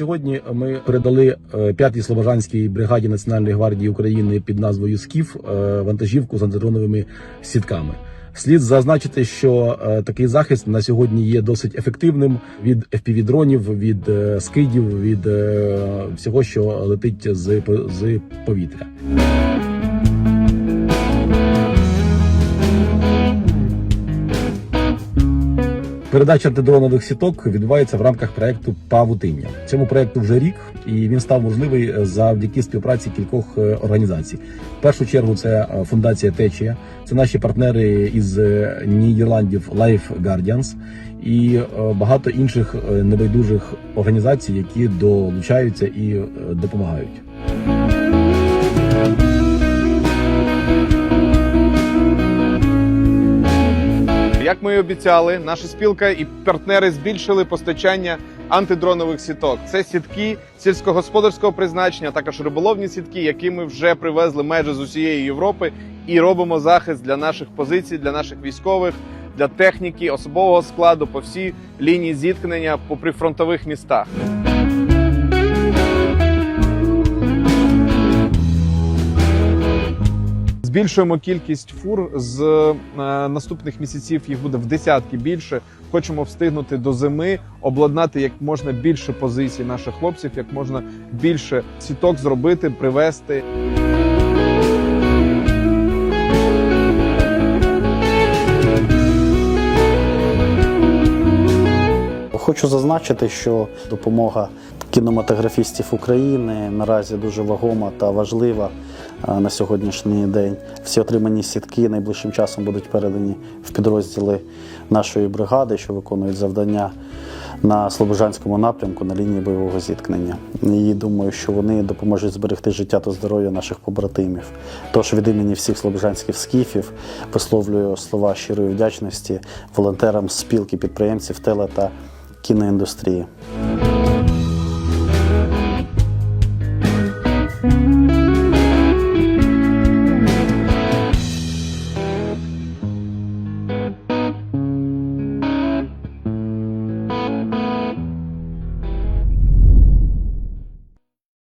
Сьогодні ми передали е, п'ятій слобожанській бригаді Національної гвардії України під назвою СКІФ е, вантажівку з антидроновими сітками. Слід зазначити, що е, такий захист на сьогодні є досить ефективним від FPV-дронів, від скидів, від всього, що летить з повітря. Передача антидронових сіток відбувається в рамках проекту Павутиння. Цьому проекту вже рік, і він став можливий завдяки співпраці кількох е, організацій. В першу чергу це е, фундація Течія, це наші партнери із е, Нідерландів Life Guardians і багато інших небайдужих організацій, які долучаються і допомагають. Як ми і обіцяли, наша спілка і партнери збільшили постачання антидронових сіток. Це сітки сільськогосподарського призначення, також риболовні сітки, які ми вже привезли майже з усієї Європи, і робимо захист для наших позицій, для наших військових, для техніки, особового складу по всій лінії зіткнення по прифронтових містах. Збільшуємо кількість фур з е, наступних місяців. Їх буде в десятки більше. Хочемо встигнути до зими, обладнати як можна більше позицій наших хлопців, як можна більше сіток зробити, привезти. Хочу зазначити, що допомога кінематографістів України наразі дуже вагома та важлива на сьогоднішній день. Всі отримані сітки найближчим часом будуть передані в підрозділи нашої бригади, що виконують завдання на Слобожанському напрямку на лінії бойового зіткнення. І думаю, що вони допоможуть зберегти життя та здоров'я наших побратимів. Тож від імені всіх слобожанських скіфів висловлюю слова щирої вдячності волонтерам спілки підприємців теле та кіноіндустрії.